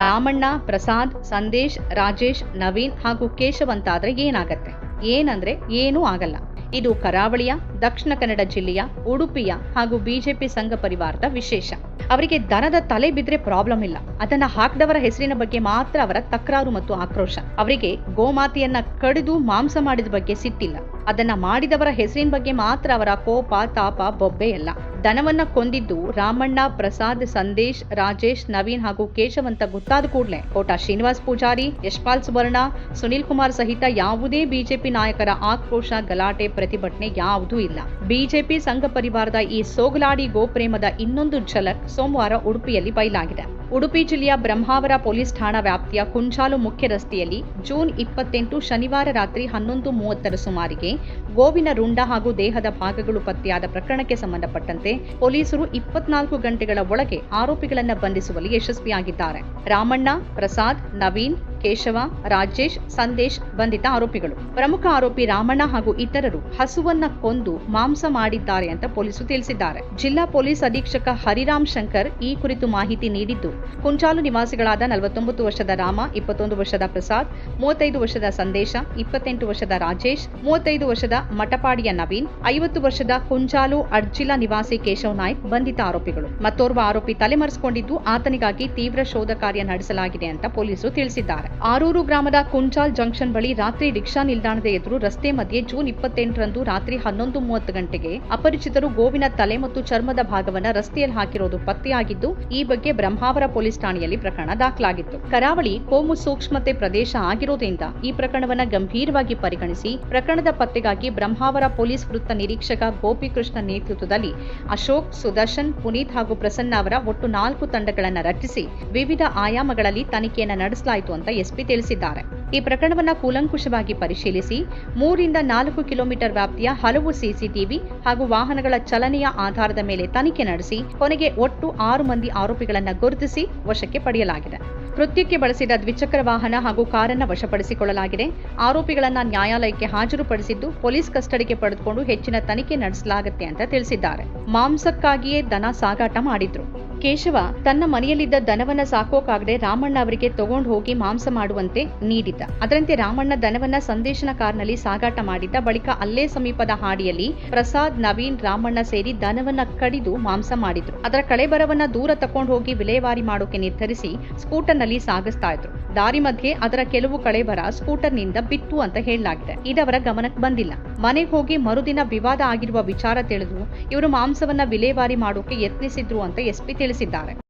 ರಾಮಣ್ಣ, ಪ್ರಸಾದ್, ಸಂದೇಶ್, ರಾಜೇಶ್, ನವೀನ್ ಹಾಗೂ ಕೇಶವ್ ಅಂತಾದ್ರೆ ಏನಾಗತ್ತೆ? ಏನಂದ್ರೆ ಏನೂ ಆಗಲ್ಲ. ಇದು ಕರಾವಳಿಯ, ದಕ್ಷಿಣ ಕನ್ನಡ ಜಿಲ್ಲೆಯ, ಉಡುಪಿಯ ಹಾಗೂ ಬಿಜೆಪಿ ಸಂಘ ಪರಿವಾರದ ವಿಶೇಷ. ಅವರಿಗೆ ದನದ ತಲೆ ಬಿದ್ರೆ ಪ್ರಾಬ್ಲಮ್ ಇಲ್ಲ. ಅದನ್ನ ಹಾಕದವರ ಹೆಸರಿನ ಬಗ್ಗೆ ಮಾತ್ರ ಅವರ ತಕರಾರು ಮತ್ತು ಆಕ್ರೋಶ. ಅವರಿಗೆ ಗೋಮಾತೆಯನ್ನ ಕಡಿದು ಮಾಂಸ ಮಾಡಿದ ಬಗ್ಗೆ ಸಿಟ್ಟಿಲ್ಲ. ಅದನ್ನ ಮಾಡಿದವರ ಹೆಸರಿನ ಬಗ್ಗೆ ಮಾತ್ರ ಅವರ ಕೋಪ, ತಾಪ, ಬೊಬ್ಬೆ ಎಲ್ಲ. ದನವನ್ನ ಕೊಂದಿದ್ದು ರಾಮಣ್ಣ, ಪ್ರಸಾದ್, ಸಂದೇಶ್, ರಾಜೇಶ್, ನವೀನ್ ಹಾಗೂ ಕೇಶವ್ ಅಂತ ಗೊತ್ತಾದ ಕೂಡಲೇ. ಕೋಟ ಶ್ರೀನಿವಾಸ್ ಪೂಜಾರಿ, ಯಶ್ಪಾಲ್ ಸುವರ್ಣ, ಸುನೀಲ್ ಕುಮಾರ್ ಸಹಿತ ಯಾವುದೇ ಬಿಜೆಪಿ ನಾಯಕರ ಆಕ್ರೋಶ, ಗಲಾಟೆ, ಪ್ರತಿಭಟನೆ ಯಾವುದೂ ಇಲ್ಲ. ಬಿಜೆಪಿ ಸಂಘ ಪರಿವಾರದ ಈ ಸೋಗಲಾಡಿ ಗೋಪ್ರೇಮದ ಇನ್ನೊಂದು ಝಲಕ್ ಸೋಮವಾರ ಉಡುಪಿಯಲ್ಲಿ ಬಯಲಾಗಿದೆ ಉಡುಪಿ ಜಿಲ್ಲೆಯ ಬ್ರಹ್ಮಾವರ ಪೊಲೀಸ್ ಠಾಣಾ ವ್ಯಾಪ್ತಿಯ ಕುಂಚಾಲು ಮುಖ್ಯ ರಸ್ತೆಯಲ್ಲಿ ಜೂನ್ ಇಪ್ಪತ್ತೆಂಟು ಶನಿವಾರ ರಾತ್ರಿ ಹನ್ನೊಂದು ಮೂವತ್ತರ ಸುಮಾರಿಗೆ ಗೋವಿನ ರುಂಡ ಹಾಗೂ ದೇಹದ ಭಾಗಗಳು ಪತ್ತೆಯಾದ ಪ್ರಕರಣಕ್ಕೆ ಸಂಬಂಧಪಟ್ಟಂತೆ ಪೊಲೀಸರು ಇಪ್ಪತ್ನಾಲ್ಕು ಗಂಟೆಗಳ ಒಳಗೆ ಆರೋಪಿಗಳನ್ನು ಬಂಧಿಸುವಲ್ಲಿ ಯಶಸ್ವಿಯಾಗಿದ್ದಾರೆ. ರಾಮಣ್ಣ ಪ್ರಸಾದ್ ನವೀನ್ ಕೇಶವ, ರಾಜೇಶ್, ಸಂದೇಶ್ ಬಂಧಿತ ಆರೋಪಿಗಳು. ಪ್ರಮುಖ ಆರೋಪಿ ರಾಮಣ್ಣ ಹಾಗೂ ಇತರರು ಹಸುವನ್ನ ಕೊಂದು ಮಾಂಸ ಮಾಡಿದ್ದಾರೆ ಅಂತ ಪೊಲೀಸರು ತಿಳಿಸಿದ್ದಾರೆ. ಜಿಲ್ಲಾ ಪೊಲೀಸ್ ಅಧೀಕ್ಷಕ ಹರಿರಾಮ್ ಶಂಕರ್ ಈ ಕುರಿತು ಮಾಹಿತಿ ನೀಡಿದ್ದು, ಕುಂಚಾಲು ನಿವಾಸಿಗಳಾದ ನಲವತ್ತೊಂಬತ್ತು ವರ್ಷದ ರಾಮ, ಇಪ್ಪತ್ತೊಂದು ವರ್ಷದ ಪ್ರಸಾದ್, ಮೂವತ್ತೈದು ವರ್ಷದ ಸಂದೇಶ, ಇಪ್ಪತ್ತೆಂಟು ವರ್ಷದ ರಾಜೇಶ್, ಮೂವತ್ತೈದು ವರ್ಷದ ಮಟಪಾಡಿಯ ನವೀನ್, ಐವತ್ತು ವರ್ಷದ ಕುಂಚಾಲು ಅಡ್ಜಿಲ ನಿವಾಸಿ ಕೇಶವ್ ನಾಯ್ಕ್ ಬಂಧಿತ ಆರೋಪಿಗಳು. ಮತ್ತೋರ್ವ ಆರೋಪಿ ತಲೆಮರೆಸಿಕೊಂಡಿದ್ದು, ಆತನಿಗಾಗಿ ತೀವ್ರ ಶೋಧ ಕಾರ್ಯ ನಡೆಸಲಾಗಿದೆ ಅಂತ ಪೊಲೀಸರು ತಿಳಿಸಿದ್ದಾರೆ. ಆರೂರು ಗ್ರಾಮದ ಕುಂಚಾಲ್ ಜಂಕ್ಷನ್ ಬಳಿ ರಾತ್ರಿ ರಿಕ್ಷಾ ನಿಲ್ದಾಣದ ಎದುರು ರಸ್ತೆ ಮಧ್ಯೆ ಜೂನ್ ಇಪ್ಪತ್ತೆಂಟರಂದು ರಾತ್ರಿ ಹನ್ನೊಂದು ಮೂವತ್ತು ಗಂಟೆಗೆ ಅಪರಿಚಿತರು ಗೋವಿನ ತಲೆ ಮತ್ತು ಚರ್ಮದ ಭಾಗವನ್ನು ರಸ್ತೆಯಲ್ಲಿ ಹಾಕಿರೋದು ಪತ್ತೆಯಾಗಿದ್ದು, ಈ ಬಗ್ಗೆ ಬ್ರಹ್ಮಾವರ ಪೊಲೀಸ್ ಠಾಣೆಯಲ್ಲಿ ಪ್ರಕರಣ ದಾಖಲಾಗಿತ್ತು. ಕರಾವಳಿ ಕೋಮು ಸೂಕ್ಷ್ಮತೆ ಪ್ರದೇಶ ಆಗಿರೋದ್ರಿಂದ ಈ ಪ್ರಕರಣವನ್ನು ಗಂಭೀರವಾಗಿ ಪರಿಗಣಿಸಿ, ಪ್ರಕರಣದ ಪತ್ತೆಗಾಗಿ ಬ್ರಹ್ಮಾವರ ಪೊಲೀಸ್ ವೃತ್ತ ನಿರೀಕ್ಷಕ ಗೋಪಿಕೃಷ್ಣ ನೇತೃತ್ವದಲ್ಲಿ ಅಶೋಕ್, ಸುದರ್ಶನ್, ಪುನೀತ್ ಹಾಗೂ ಪ್ರಸನ್ನ ಅವರ ಒಟ್ಟು ನಾಲ್ಕು ತಂಡಗಳನ್ನು ರಚಿಸಿ, ವಿವಿಧ ಆಯಾಮಗಳಲ್ಲಿ ತನಿಖೆಯನ್ನು ನಡೆಸಲಾಯಿತು ಅಂತ ಎಸ್ಪಿ ತಿಳಿಸಿದ್ದಾರೆ. ಈ ಪ್ರಕರಣವನ್ನು ಕೂಲಂಕುಷವಾಗಿ ಪರಿಶೀಲಿಸಿ ಮೂರಿಂದ ನಾಲ್ಕು ಕಿಲೋಮೀಟರ್ ವ್ಯಾಪ್ತಿಯ ಹಲವು ಸಿಸಿಟಿವಿ ಹಾಗೂ ವಾಹನಗಳ ಚಲನೆಯ ಆಧಾರದ ಮೇಲೆ ತನಿಖೆ ನಡೆಸಿ ಕೊನೆಗೆ ಒಟ್ಟು ಆರು ಮಂದಿ ಆರೋಪಿಗಳನ್ನು ಗುರುತಿಸಿ ವಶಕ್ಕೆ ಪಡೆಯಲಾಗಿದೆ. ಕೃತ್ಯಕ್ಕೆ ಬಳಸಿದ ದ್ವಿಚಕ್ರ ವಾಹನ ಹಾಗೂ ಕಾರನ್ನ ವಶಪಡಿಸಿಕೊಳ್ಳಲಾಗಿದೆ. ಆರೋಪಿಗಳನ್ನ ನ್ಯಾಯಾಲಯಕ್ಕೆ ಹಾಜರುಪಡಿಸಿದ್ದು ಪೊಲೀಸ್ ಕಸ್ಟಡಿಗೆ ಪಡೆದುಕೊಂಡು ಹೆಚ್ಚಿನ ತನಿಖೆ ನಡೆಸಲಾಗುತ್ತೆ ಅಂತ ತಿಳಿಸಿದ್ದಾರೆ. ಮಾಂಸಕ್ಕಾಗಿಯೇ ದನ ಸಾಗಾಟ ಮಾಡಿದ್ರು. ಕೇಶವ ತನ್ನ ಮನೆಯಲ್ಲಿದ್ದ ದನವನ್ನ ಸಾಕೋಕಾಗದೆ ರಾಮಣ್ಣ ಅವರಿಗೆ ತಗೊಂಡು ಹೋಗಿ ಮಾಂಸ ಮಾಡುವಂತೆ ನೀಡಿದ್ದ. ಅದರಂತೆ ರಾಮಣ್ಣ ದನವನ್ನ ಸಂದೇಶನ ಕಾರ್ನಲ್ಲಿ ಸಾಗಾಟ ಮಾಡಿದ್ದ ಬಳಿಕ ಅಲ್ಲೇ ಸಮೀಪದ ಹಾಡಿಯಲ್ಲಿ ಪ್ರಸಾದ್, ನವೀನ್, ರಾಮಣ್ಣ ಸೇರಿ ದನವನ್ನ ಕಡಿದು ಮಾಂಸ ಮಾಡಿದ್ರು. ಅದರ ಕಳೆಬರವನ್ನ ದೂರ ತಕೊಂಡು ಹೋಗಿ ವಿಲೇವಾರಿ ಮಾಡೋಕೆ ನಿರ್ಧರಿಸಿ ಸ್ಕೂಟರ್ನಲ್ಲಿ ಸಾಗಿಸ್ತಾ ಇದ್ರು. ದಾರಿ ಮಧ್ಯೆ ಅದರ ಕೆಲವು ಕಳೆಬರ ಸ್ಕೂಟರ್ನಿಂದ ಬಿತ್ತು ಅಂತ ಹೇಳಲಾಗಿದೆ. ಇದವರ ಗಮನಕ್ಕೆ ಬಂದಿಲ್ಲ. ಮನೆಗೆ ಹೋಗಿ ಮರುದಿನ ವಿವಾದ ಆಗಿರುವ ವಿಚಾರ ತಿಳಿದು ಇವರು ಮಾಂಸವನ್ನ ವಿಲೇವಾರಿ ಮಾಡೋಕೆ ಯತ್ನಿಸಿದ್ರು ಅಂತ ಎಸ್ಪಿ ತಿಳಿಸಿದ್ದಾರೆ.